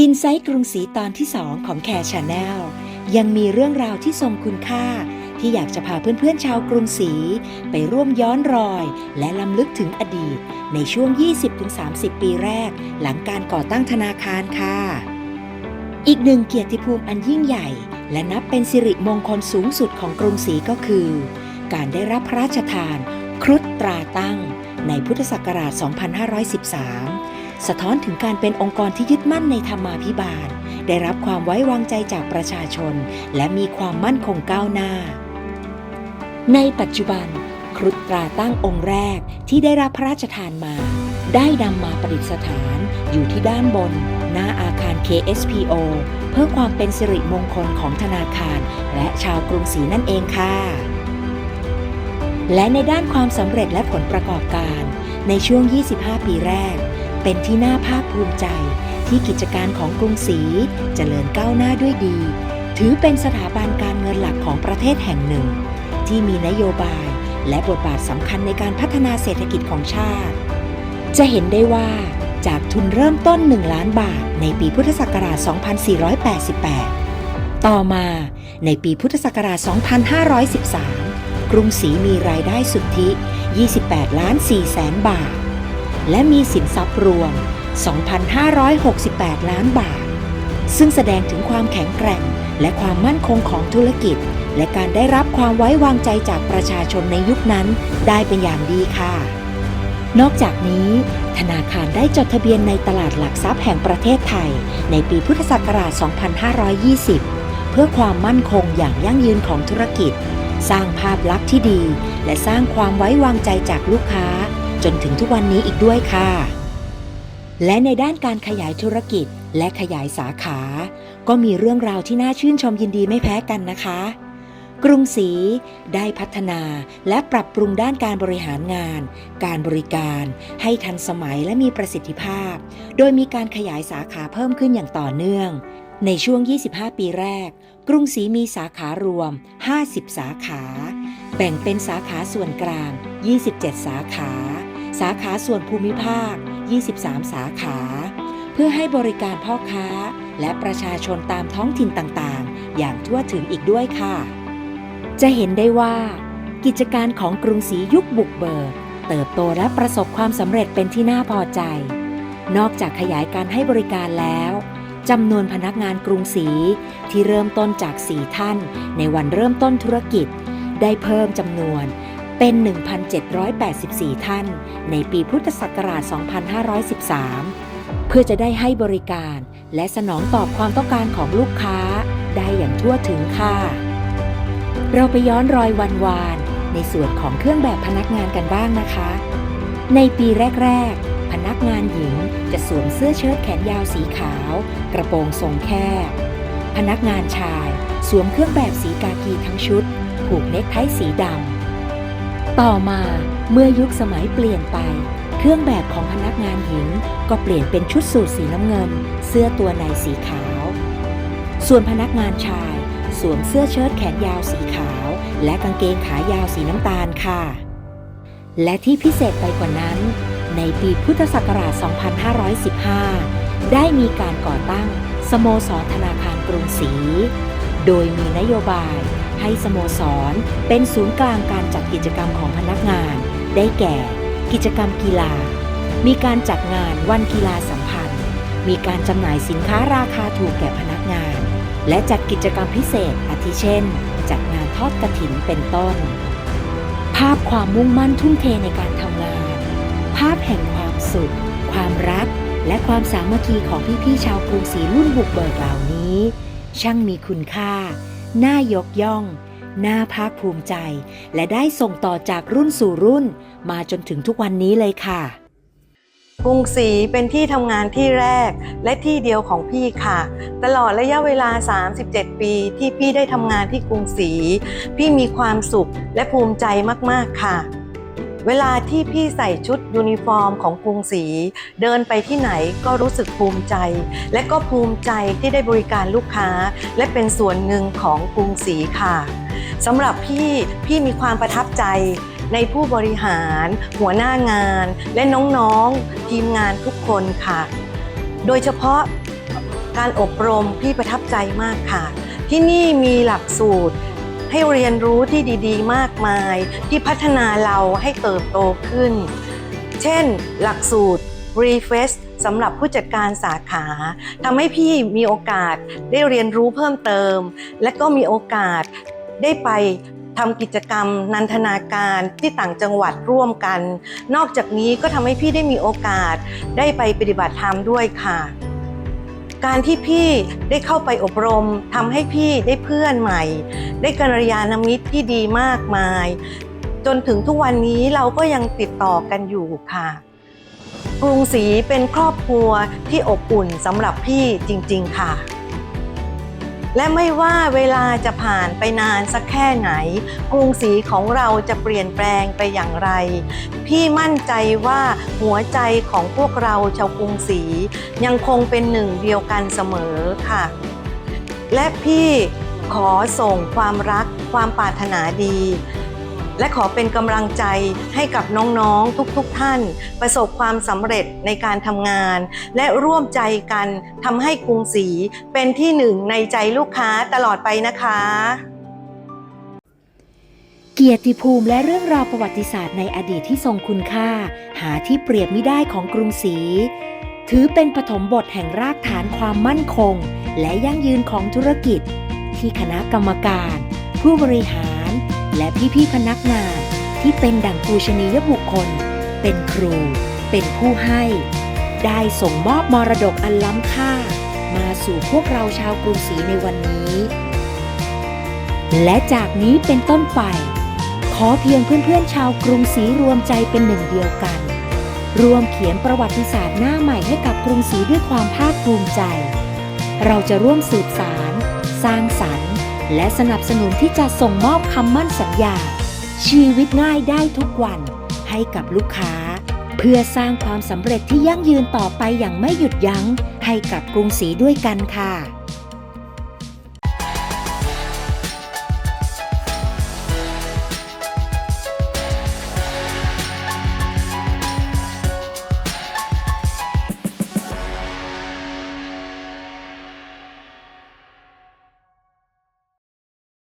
อินไซต์กรุงศรีตอนที่2ของแคร์ชาแนลยังมีเรื่องราวที่ทรงคุณค่า ที่อยากจะพาเพื่อนๆชาวกรุงศรีไปร่วมย้อนรอย และล้ำลึกถึงอดีต ในช่วง 20-30 ปีแรก หลังการก่อตั้งธนาคารค่ะ อีกหนึ่งเกียรติภูมิอันยิ่งใหญ่ และนับเป็นสิริมงคลสูงสุดของกรุงศรีก็คือ การได้รับพระราชทาน ครุฑตราตั้ง ในพุทธศักราช 2513 สะท้อนถึงการเป็นองค์กรที่ยึดมั่นในธรรมาภิบาล ได้รับความไว้วางใจจากประชาชน และมีความมั่นคงก้าวหน้า ในปัจจุบัน ครุฑตราตั้งองค์แรกที่ได้รับพระราชทานมา ได้นำมาประดิษฐาน อยู่ที่ด้านบน หน้าอาคาร KSPO เพื่อความเป็นสิริมงคลของธนาคาร และชาวกรุงศรีนั่นเองค่ะและในด้านความสำเร็จและผลประกอบการ ในช่วง 25 ปีแรก เป็นที่น่าภาคภูมิใจที่กิจการของกรุงศรีเจริญก้าวหน้าด้วยดี ถือเป็นสถาบันการเงินหลักของประเทศแห่งหนึ่ง ที่มีนโยบายและบทบาทสำคัญในการพัฒนาเศรษฐกิจของชาติ จะเห็นได้ว่าจากทุนเริ่มต้น 1 ล้านบาท ในปีพุทธศักราช 2488 ต่อมาในปีพุทธศักราช 2513 กรุงศรีมีรายได้สุทธิ 28 ล้าน4แสนบาท และมีสินทรัพย์รวม 2,568 ล้านบาท ซึ่งแสดงถึงความแข็งแกร่ง และความมั่นคงของธุรกิจ และการได้รับความไว้วางใจจากประชาชนในยุคนั้นได้เป็นอย่างดีค่ะ นอกจากนี้ ธนาคารได้จดทะเบียนในตลาดหลักทรัพย์แห่งประเทศไทย ในปีพุทธศักราช 2520 เพื่อความมั่นคงอย่างยั่งยืนของธุรกิจ สร้างภาพลักษณ์ที่ดี และสร้างความไว้วางใจจากลูกค้า จนถึงทุกวันนี้อีกด้วยค่ะ และในด้านการขยายธุรกิจและขยายสาขา ก็มีเรื่องราวที่น่าชื่นชมยินดีไม่แพ้กันนะคะ กรุงศรีได้พัฒนาและปรับปรุงด้านการบริหารงาน การบริการ ให้ทันสมัยและมีประสิทธิภาพ โดยมีการขยายสาขาเพิ่มขึ้นอย่างต่อเนื่อง ในช่วง 25 ปีแรก กรุงศรีมีสาขารวม 50 สาขา แบ่งเป็นสาขาส่วนกลาง 27 สาขา สาขาส่วนภูมิภาค 23 สาขา เพื่อให้บริการพ่อค้า และประชาชนตามท้องถิ่นต่างๆ อย่างทั่วถึงอีกด้วยค่ะ จะเห็นได้ว่า กิจการของกรุงศรียุคบุกเบิก เติบโตและประสบความสำเร็จเป็นที่น่าพอใจ นอกจากขยายการให้บริการแล้วจำนวนพนักงานกรุงศรีที่เริ่มต้นจาก 4 ท่าน ในวันเริ่มต้นธุรกิจ ได้เพิ่มจำนวน เป็น 1,784 ท่าน ในปีพุทธศักราช 2513 เพื่อจะได้ให้บริการและสนองตอบความต้องการของลูกค้า ได้อย่างทั่วถึงค่ะ เราไปย้อนรอยวันวานในส่วนของเครื่องแบบพนักงานกันบ้างนะคะ ในปีแรก ๆ พนักงานหญิงจะสวมเสื้อเชิ้ตแขนยาวสีขาว กระโปรงทรงแคบ พนักงานชาย สวมเครื่องแบบสีกากีทั้งชุด ผูกเนคไทสีดำ ต่อมาเมื่อยุคสมัยเปลี่ยนไป เครื่องแบบของพนักงานหญิงก็เปลี่ยนเป็นชุดสูทสีน้ำเงิน เสื้อตัวในสีขาว ส่วนพนักงานชาย สวมเสื้อเชิ้ตแขนยาวสีขาว และกางเกงขายาวสีน้ำตาลค่ะ และที่พิเศษไปกว่านั้น ในปีพุทธศักราช 2515 ได้มีการก่อตั้งสโมสรธนาคารกรุงศรี โดยมีนโยบาย ให้สโมสร เป็นศูนย์กลางการจัดกิจกรรมของพนักงาน ได้แก่ กิจกรรมกีฬา มีการจัดงานวันกีฬาสัมพันธ์ มีการจำหน่ายสินค้าราคาถูกแก่พนักงาน และจัดกิจกรรมพิเศษอาทิเช่น จัดงานทอดกระถินเป็นต้น ภาพความมุ่งมั่นทุ่มเทในการทำงาน ภาพแห่งความสุข ความรัก และความสามัคคีของพี่ๆชาวกรุงศรีรุ่นบุกเบิกเหล่านี้ ช่างมีคุณค่า น่ายกย่อง น่าภาคภูมิใจ และได้ส่งต่อจากรุ่นสู่รุ่น มาจนถึงทุกวันนี้เลยค่ะ กรุงศรีเป็นที่ทำงานที่แรกและที่เดียวของพี่ค่ะ ตลอดระยะเวลา 37 ปีที่พี่ได้ทำงานที่กรุงศรีพี่มีความสุขและภูมิใจมาก ๆ ค่ะ เวลาที่พี่ใส่ชุดยูนิฟอร์มของกรุงศรีเดินไปที่ไหนก็รู้สึกภูมิใจ และก็ภูมิใจที่ได้บริการลูกค้า และเป็นส่วนหนึ่งของกรุงศรีค่ะสำหรับพี่พี่มีความประทับใจในผู้บริหาร หัวหน้างาน และน้องๆ ทีมงานทุกคนค่ะ โดยเฉพาะการอบรมพี่ประทับใจมากค่ะ ที่นี่มีหลักสูตร ให้เรียนรู้ที่ดีๆ มากมาย ที่พัฒนาเราให้เติบโตขึ้น เช่น หลักสูตร Refresh สำหรับผู้จัดการสาขาทำให้พี่มีโอกาสได้เรียนรู้เพิ่มเติม และก็มีโอกาสได้ไปทำกิจกรรมนันทนาการที่ต่างจังหวัดร่วมกัน นอกจากนี้ก็ทำให้พี่ได้มีโอกาสได้ไปปฏิบัติธรรมด้วยค่ะ การที่พี่ได้เข้าไปอบรมทำให้พี่ได้เพื่อนใหม่ ได้กัลยาณมิตรที่ดีมากมาย จนถึงทุกวันนี้เราก็ยังติดต่อกันอยู่ค่ะ กรุงศรีเป็นครอบครัวที่อบอุ่นสำหรับพี่จริง ๆ ค่ะ และไม่ว่าเวลาจะผ่านไปนานสักแค่ไหน กรุงศรีของเราจะเปลี่ยนแปลงไปอย่างไร พี่มั่นใจว่าหัวใจของพวกเราชาวกรุงศรียังคงเป็นหนึ่งเดียวกันเสมอค่ะ และพี่ขอส่งความรักความปรารถนาดี และขอเป็นกำลังใจให้กับน้องๆ ทุกๆทท่าน ประสบความสำเร็จในการทำงาน และร่วมใจกันทำให้กรุงศรีเป็นที่หนึ่งในใจลูกค้าตลอดไปนะคะ เกียรติภูมิและเรื่องราวประวัติศาสตร์ในอดีตที่ทรงคุณค่า หาที่เปรียบไม่ได้ของกรุงศรีถือเป็นปฐมบทแห่งรากฐานความมั่นคง และยั่งยืนของธุรกิจ ที่คณะกรรมการ ผู้บริหาร และพี่ๆพนักงานที่เป็นดั่งปูชนียบุคคล เป็นครู เป็นผู้ให้ ได้ส่งมอบมรดกอันล้ำค่า มาสู่พวกเราชาวกรุงศรีในวันนี้ และจากนี้เป็นต้นไป ขอเพียงเพื่อนๆชาวกรุงศรีรวมใจเป็นหนึ่งเดียวกันรวมเขียนประวัติศาสตร์หน้าใหม่ให้กับกรุงศรีด้วยความภาคภูมิใจ เราจะร่วมสืบสาร สร้างสรรค์ และสนับสนุนที่จะส่งมอบคำมั่นสัญญา ชีวิตง่ายได้ทุกวันให้กับลูกค้า เพื่อสร้างความสำเร็จที่ยั่งยืนต่อไปอย่างไม่หยุดยัง้งให้กับกรุงศรีด้วยกันค่ะ